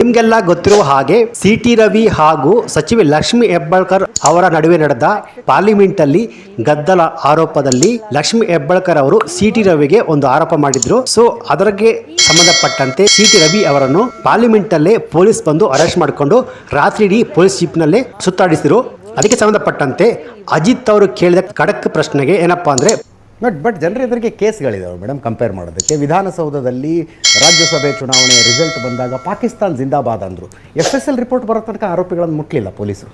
ನಿಮ್ಗೆಲ್ಲ ಗೊತ್ತಿರುವ ಹಾಗೆ ಸಿ ಟಿ ರವಿ ಹಾಗೂ ಸಚಿವೆ ಲಕ್ಷ್ಮಿ ಹೆಬ್ಬಾಳ್ಕರ್ ಅವರ ನಡುವೆ ನಡೆದ ಪಾರ್ಲಿಮೆಂಟ್ ಅಲ್ಲಿ ಗದ್ದಲ ಆರೋಪದಲ್ಲಿ ಲಕ್ಷ್ಮಿ ಹೆಬ್ಬಾಳ್ಕರ್ ಅವರು ಸಿ ಟಿ ರವಿಗೆ ಒಂದು ಆರೋಪ ಮಾಡಿದ್ರು. ಸೊ, ಅದಕ್ಕೆ ಸಂಬಂಧಪಟ್ಟಂತೆ ಸಿ ಟಿ ರವಿ ಅವರನ್ನು ಪಾರ್ಲಿಮೆಂಟ್ ಅಲ್ಲೇ ಪೊಲೀಸ್ ಬಂದು ಅರೆಸ್ಟ್ ಮಾಡಿಕೊಂಡು ರಾತ್ರಿ ಇಡೀ ಪೊಲೀಸ್ ಜೀಪ್ನಲ್ಲೇ ಸುತ್ತಾಡಿಸಿದ್ರು. ಅದಕ್ಕೆ ಸಂಬಂಧಪಟ್ಟಂತೆ ಅಜಿತ್ ಅವರು ಕೇಳಿದ ಖಡಕ್ ಪ್ರಶ್ನೆಗೆ ಏನಪ್ಪಾ ಅಂದ್ರೆ ಬಟ್ ಬಟ್ ಜನರ ಎದುರಿಗೆ ಕೇಸ್ಗಳಿದಾವೆ ಮೇಡಮ್ ಕಂಪೇರ್ ಮಾಡೋದಕ್ಕೆ. ವಿಧಾನಸೌಧದಲ್ಲಿ ರಾಜ್ಯಸಭೆ ಚುನಾವಣೆಯ ರಿಸಲ್ಟ್ ಬಂದಾಗ ಪಾಕಿಸ್ತಾನ್ ಜಿಂದಾಬಾದ್ ಅಂದರು. ಎಫ್ ಎಸ್ ಎಲ್ ರಿಪೋರ್ಟ್ ಬರೋ ತನಕ ಆರೋಪಿಗಳನ್ನು ಮುಟ್ಟಲಿಲ್ಲ ಪೊಲೀಸರು.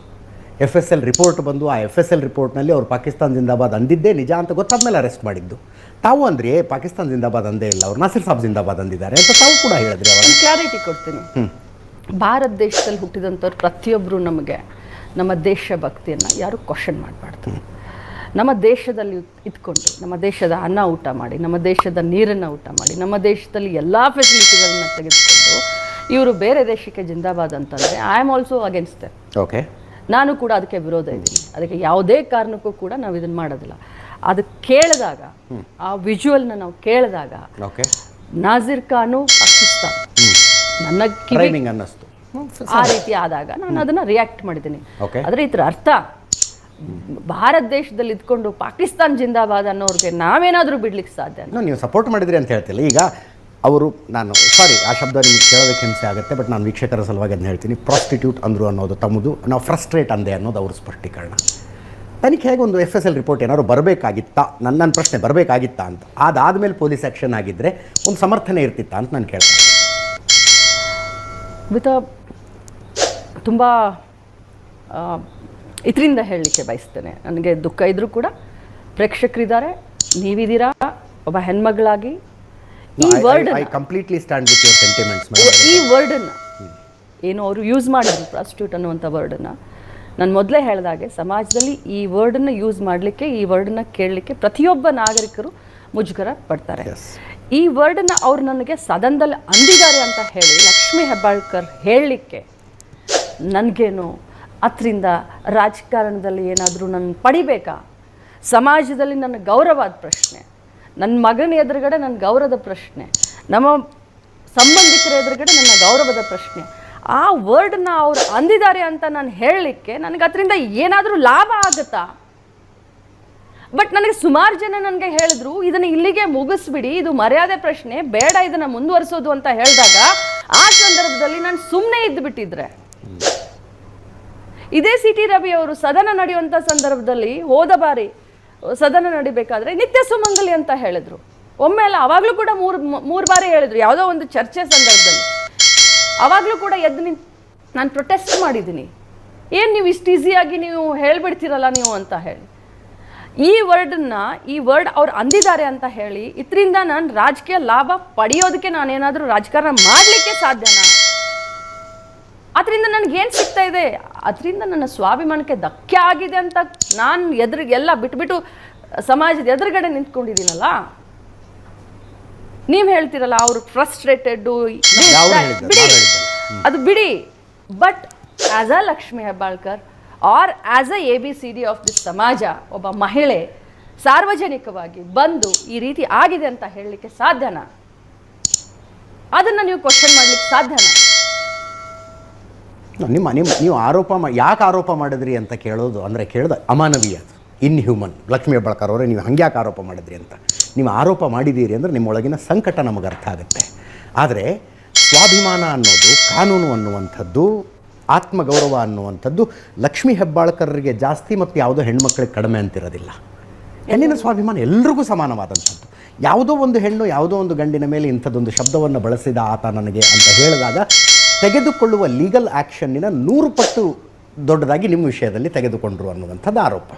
ಎಫ್ ಎಸ್ ಎಲ್ ರಿಪೋರ್ಟ್ ಬಂದು ಆ ಎಫ್ ಎಸ್ ಎಲ್ ರಿಪೋರ್ಟ್ನಲ್ಲಿ ಅವರು ಪಾಕಿಸ್ತಾನ್ ಜಿಂದಾಬಾದ್ ಅಂದಿದ್ದೇ ನಿಜ ಅಂತ ಗೊತ್ತಾದ ಮೇಲೆ ಅರೆಸ್ಟ್ ಮಾಡಿದ್ದು. ತಾವು ಅಂದ್ರೆ ಪಾಕಿಸ್ತಾನ ಜಿಂದಾಬಾದ್ ಅಂದೇ ಇಲ್ಲ ಅವ್ರು ನಾಸಿರ್ ಸಾಬ್ ಜಿಂದಾಬಾದ್ ಅಂದಿದ್ದಾರೆ ಅಂತ ತಾವು ಕೂಡ ಹೇಳಿದ್ರಿ ಅವಾಗ. ಕ್ಲಾರಿಟಿ ಕೊಡ್ತೀನಿ. ಭಾರತ ದೇಶದಲ್ಲಿ ಹುಟ್ಟಿದಂಥವ್ರು ಪ್ರತಿಯೊಬ್ಬರು ನಮಗೆ ನಮ್ಮ ದೇಶ ಭಕ್ತಿಯನ್ನು ಯಾರು ಕ್ವಶನ್ ಮಾಡಬಾರ್ದು. ನಮ್ಮ ದೇಶದಲ್ಲಿ ಇದ್ಕೊಂಡು ನಮ್ಮ ದೇಶದ ಅನ್ನ ಊಟ ಮಾಡಿ ನಮ್ಮ ದೇಶದ ನೀರನ್ನು ಊಟ ಮಾಡಿ ನಮ್ಮ ದೇಶದಲ್ಲಿ ಎಲ್ಲ ಫೆಸಿಲಿಟಿಗಳನ್ನ ತೆಗೆದುಕೊಂಡು ಇವರು ಬೇರೆ ದೇಶಕ್ಕೆ ಜಿಂದಾಬಾದ್ ಅಂತಂದರೆ I am also against them okay ನಾನು ಕೂಡ ಅದಕ್ಕೆ ವಿರೋಧ ಇದ್ದೀನಿ. ಅದಕ್ಕೆ ಯಾವುದೇ ಕಾರಣಕ್ಕೂ ಕೂಡ ನಾವು ಇದನ್ನು ಮಾಡೋದಿಲ್ಲ. ಅದು ಕೇಳಿದಾಗ ಆ ವಿಜುವಲ್ನ ನಾವು ಕೇಳಿದಾಗ ಓಕೆ ನಾಜಿರ್ ಖಾನು ಪಾಕಿಸ್ತಾನ್. ನನ್ನ ಕಿವಿ ಅನ್ನಿಸ್ತು. ಆ ರೀತಿ ಆದಾಗ ನಾನು ಅದನ್ನ ರಿಯಾಕ್ಟ್ ಮಾಡಿದ್ದೀನಿ. ಆದರೆ ಇದ್ರ ಅರ್ಥ. ಭಾರತ ದೇಶದಲ್ಲಿ ಇದ್ಕೊಂಡು ಪಾಕಿಸ್ತಾನ್ ಜಿಂದಾಬಾದ್ ಅನ್ನೋರಿಗೆ ನಾವೇನಾದರೂ ಬಿಡ್ಲಿಕ್ಕೆ ಸಾಧ್ಯ ನೀವು ಸಪೋರ್ಟ್ ಮಾಡಿದ್ರಿ ಅಂತ ಹೇಳ್ತಿಲ್ಲ. ಈಗ ಅವರು ನಾನು ಸಾರಿ ಆ ಶಬ್ದ ನಿಮಗೆ ಕೇಳೋದಕ್ಕೆ ಹಿಂಸೆ ಆಗುತ್ತೆ ಬಟ್ ನಾನು ವೀಕ್ಷಕರ ಸಲುವಾಗಿ ಅದನ್ನ ಹೇಳ್ತೀನಿ. ಪ್ರಾಸ್ಟಿಟ್ಯೂಟ್ ಅಂದರು ಅನ್ನೋದು ತಮ್ಮದು ನಾವು ಫ್ರಸ್ಟ್ರೇಟ್ ಅಂದೆ ಅನ್ನೋದು ಅವ್ರ ಸ್ಪಷ್ಟೀಕರಣ. ತನಿಖೆಗೆ ಒಂದು ಎಫ್ ಎಸ್ ಎಲ್ ರಿಪೋರ್ಟ್ ಏನಾದ್ರು ಬರಬೇಕಾಗಿತ್ತಾ? ನನ್ನ ನನ್ನ ಪ್ರಶ್ನೆ ಬರಬೇಕಾಗಿತ್ತಾ ಅಂತ. ಅದಾದಮೇಲೆ ಪೊಲೀಸ್ ಆ್ಯಕ್ಷನ್ ಆಗಿದ್ದರೆ ಒಂದು ಸಮರ್ಥನೆ ಇರ್ತಿತ್ತಾ ಅಂತ ನಾನು ಕೇಳ್ತೀನಿ. ವಿತ್ ತುಂಬ ಇದರಿಂದ ಹೇಳಲಿಕ್ಕೆ ಬಯಸ್ತೇನೆ. ನನಗೆ ದುಃಖ ಇದ್ರೂ ಕೂಡ ಪ್ರೇಕ್ಷಕರಿದ್ದಾರೆ ನೀವಿದ್ದೀರಾ ಒಬ್ಬ ಹೆಣ್ಮಗಳಾಗಿ. ಈ word I completely stand with your sentiments ಈ ವರ್ಡನ್ನು ಏನು ಅವರು ಯೂಸ್ ಮಾಡಿದ್ರು ಪ್ರಾಸ್ಟಿಟ್ಯೂಟ್ ಅನ್ನುವಂಥ ವರ್ಡನ್ನು ನಾನು ಮೊದಲೇ ಹೇಳಿದಾಗೆ ಸಮಾಜದಲ್ಲಿ ಈ ವರ್ಡನ್ನು ಯೂಸ್ ಮಾಡಲಿಕ್ಕೆ ಈ ವರ್ಡನ್ನು ಕೇಳಲಿಕ್ಕೆ ಪ್ರತಿಯೊಬ್ಬ ನಾಗರಿಕರು ಮುಜುಗರ ಪಡ್ತಾರೆ. ಈ ವರ್ಡನ್ನು ಅವ್ರು ನನಗೆ ಸದನದಲ್ಲಿ ಅಂದಿದ್ದಾರೆ ಅಂತ ಹೇಳಿ ಲಕ್ಷ್ಮೀ ಹೆಬ್ಬಾಳ್ಕರ್ ಹೇಳಲಿಕ್ಕೆ ನನಗೇನು ಅದರಿಂದ ರಾಜಕಾರಣದಲ್ಲಿ ಏನಾದರೂ ನಾನು ಪಡಿಬೇಕಾ? ಸಮಾಜದಲ್ಲಿ ನನ್ನ ಗೌರವದ ಪ್ರಶ್ನೆ. ನನ್ನ ಮಗನ ಎದುರುಗಡೆ ನನ್ನ ಗೌರವದ ಪ್ರಶ್ನೆ. ನಮ್ಮ ಸಂಬಂಧಿಕರ ಎದುರುಗಡೆ ನನ್ನ ಗೌರವದ ಪ್ರಶ್ನೆ. ಆ ವರ್ಡನ್ನ ಅವ್ರು ಅಂದಿದ್ದಾರೆ ಅಂತ ನಾನು ಹೇಳಲಿಕ್ಕೆ ನನಗೆ ಅದರಿಂದ ಏನಾದರೂ ಲಾಭ ಆಗುತ್ತಾ? ಬಟ್ ನನಗೆ ಸುಮಾರು ಜನ ನನಗೆ ಹೇಳಿದ್ರು, ಇದನ್ನು ಇಲ್ಲಿಗೆ ಮುಗಿಸ್ಬಿಡಿ, ಇದು ಮರ್ಯಾದೆ ಪ್ರಶ್ನೆ, ಬೇಡ ಇದನ್ನು ಮುಂದುವರಿಸೋದು ಅಂತ ಹೇಳಿದಾಗ ಆ ಸಂದರ್ಭದಲ್ಲಿ ನಾನು ಸುಮ್ಮನೆ ಇದ್ದು ಬಿಟ್ಟಿದ್ರೆ ಇದೇ ಸಿ ಟಿ ರವಿ ಅವರು ಸದನ ನಡೆಯುವಂಥ ಸಂದರ್ಭದಲ್ಲಿ ಹೋದ ಬಾರಿ ಸದನ ನಡಿಬೇಕಾದ್ರೆ ನಿತ್ಯ ಸುಮಂಗಲಿ ಅಂತ ಹೇಳಿದ್ರು. ಒಮ್ಮೆ ಅಲ್ಲ, ಅವಾಗಲೂ ಕೂಡ ಮೂರು ಮೂರು ಬಾರಿ ಹೇಳಿದ್ರು, ಯಾವುದೋ ಒಂದು ಚರ್ಚೆ ಸಂದರ್ಭದಲ್ಲಿ. ಅವಾಗಲೂ ಕೂಡ ಎದ್ದು ನಿಂತು, ನಾನು ಪ್ರೊಟೆಸ್ಟ್ ಮಾಡಿದ್ದೀನಿ. ಏನು ನೀವು ಇಷ್ಟು ಈಸಿಯಾಗಿ ನೀವು ಹೇಳ್ಬಿಡ್ತೀರಲ್ಲ ನೀವು? ಅಂತ ಹೇಳಿ. ಈ ವರ್ಡನ್ನ ಈ ವರ್ಡ್ ಅವ್ರು ಅಂದಿದ್ದಾರೆ ಅಂತ ಹೇಳಿ, ಇದರಿಂದ ನಾನು ರಾಜಕೀಯ ಲಾಭ ಪಡೆಯೋದಕ್ಕೆ ನಾನೇನಾದರೂ ರಾಜಕಾರಣ ಮಾಡಲಿಕ್ಕೆ ಸಾಧ್ಯನಾ? ಅದರಿಂದ ನನಗೇನು ಸಿಗ್ತಾ ಇದೆ? ಅದರಿಂದ ನನ್ನ ಸ್ವಾಭಿಮಾನಕ್ಕೆ ಧಕ್ಕೆ ಆಗಿದೆ ಅಂತ ನಾನು ಎದುರಿಗೆ ಎಲ್ಲ ಬಿಟ್ಬಿಟ್ಟು ಸಮಾಜದ ಎದುರುಗಡೆ ನಿಂತ್ಕೊಂಡಿದ್ದೀನಲ್ಲ? ನೀವು ಹೇಳ್ತೀರಲ್ಲ ಅವರು ಫ್ರಸ್ಟ್ರೇಟೆಡ್ಡು ಬಿಡಿ. ಅದು ಬಿಡಿ. But as a Lakshmi Hebbalkar or as a A B C D of this ಸಮಾಜ ಒಬ್ಬ ಮಹಿಳೆ ಸಾರ್ವಜನಿಕವಾಗಿ ಬಂದು ಈ ರೀತಿ ಆಗಿದೆ ಅಂತ ಹೇಳಲಿಕ್ಕೆ ಸಾಧ್ಯನಾ? ಅದನ್ನು ನೀವು ಕ್ವಶನ್ ಮಾಡಲಿಕ್ಕೆ ಸಾಧ್ಯನಾ? ನಿಮ್ಮ ನಿಮ್ಮ ನೀವು ಆರೋಪ ಮಾ ಯಾಕೆ ಆರೋಪ ಮಾಡಿದ್ರಿ ಅಂತ ಕೇಳೋದು ಅಂದರೆ ಕೇಳ್ದ ಅಮಾನವೀಯ ಇನ್ಹ್ಯೂಮನ್ ಲಕ್ಷ್ಮೀ ಹೆಬ್ಬಾಳ್ಕರ್ ಅವರೇ, ನೀವು ಹಂಗೆ ಯಾಕೆ ಆರೋಪ ಮಾಡಿದ್ರಿ ಅಂತ. ನೀವು ಆರೋಪ ಮಾಡಿದ್ದೀರಿ ಅಂದರೆ ನಿಮ್ಮೊಳಗಿನ ಸಂಕಟ ನಮಗೆ ಅರ್ಥ ಆಗುತ್ತೆ. ಆದರೆ ಸ್ವಾಭಿಮಾನ ಅನ್ನೋದು ಕಾನೂನು ಅನ್ನುವಂಥದ್ದು, ಆತ್ಮಗೌರವ ಅನ್ನುವಂಥದ್ದು ಲಕ್ಷ್ಮೀ ಹೆಬ್ಬಾಳ್ಕರ್ರಿಗೆ ಜಾಸ್ತಿ ಮತ್ತು ಯಾವುದೋ ಹೆಣ್ಮಕ್ಳಿಗೆ ಕಡಿಮೆ ಅಂತಿರೋದಿಲ್ಲ. ಹೆಣ್ಣಿನ ಸ್ವಾಭಿಮಾನ ಎಲ್ರಿಗೂ ಸಮಾನವಾದಂಥದ್ದು. ಯಾವುದೋ ಒಂದು ಹೆಣ್ಣು ಯಾವುದೋ ಒಂದು ಗಂಡಿನ ಮೇಲೆ ಇಂಥದ್ದೊಂದು ಶಬ್ದವನ್ನು ಬಳಸಿದ ಆತ ನನಗೆ ಅಂತ ಹೇಳಿದಾಗ ತೆಗೆದುಕೊಳ್ಳುವ ಲೀಗಲ್ ಆ್ಯಕ್ಷನ್ನಿನ ನೂರು ಪಟ್ಟು ದೊಡ್ಡದಾಗಿ ನಿಮ್ಮ ವಿಷಯದಲ್ಲಿ ತೆಗೆದುಕೊಂಡ್ರು ಅನ್ನುವಂಥದ್ದು ಆರೋಪ